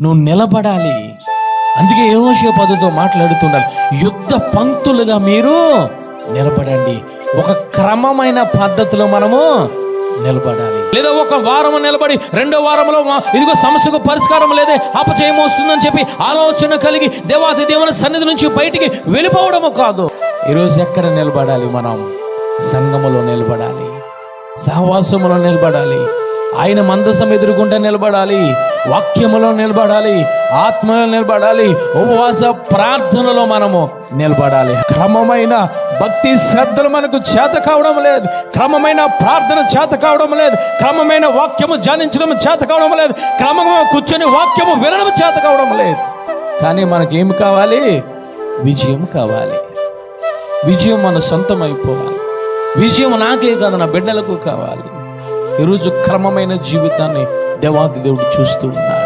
నువ్వు నిలబడాలి. అందుకే ఏవోషే పదతో మాట్లాడుతుండాలి. యుద్ధ పంక్తులుగా మీరు నిలబడండి. ఒక క్రమమైన పద్ధతిలో మనము నిలబడాలి. లేదా ఒక వారము నిలబడి రెండో వారంలో ఇదిగో సమస్యకు పరిష్కారం లేదే అపచయం వస్తుందని చెప్పి ఆలోచన కలిగి దేవాతి దేవుని సన్నిధి నుంచి బయటికి వెళ్ళిపోవడము కాదు. ఈరోజు ఎక్కడ నిలబడాలి మనం? సంఘములో నిలబడాలి. సహవాసములో నిలబడాలి. ఆయన మందసం ఎదుర్కొంటే నిలబడాలి వాక్యములో నిలబడాలి ఆత్మలో నిలబడాలి ఉపవాస ప్రార్థనలో మనము నిలబడాలి. క్రమమైన భక్తి శ్రద్ధలు మనకు చేత కావడం లేదు క్రమమైన ప్రార్థన చేత కావడం లేదు క్రమమైన వాక్యము ధ్యానించడం చేత కావడం లేదు క్రమంగా కూర్చొని వాక్యము వినడం చేత కావడం లేదు. కానీ మనకేం కావాలి? విజయం కావాలి. విజయం మన సొంతం అయిపోవాలి విజయం నాకే కాదు నా బిడ్డలకు కావాలి. ఈరోజు క్రమమైన జీవితాన్ని దేవాది దేవుడు చూస్తూ ఉన్నాడు.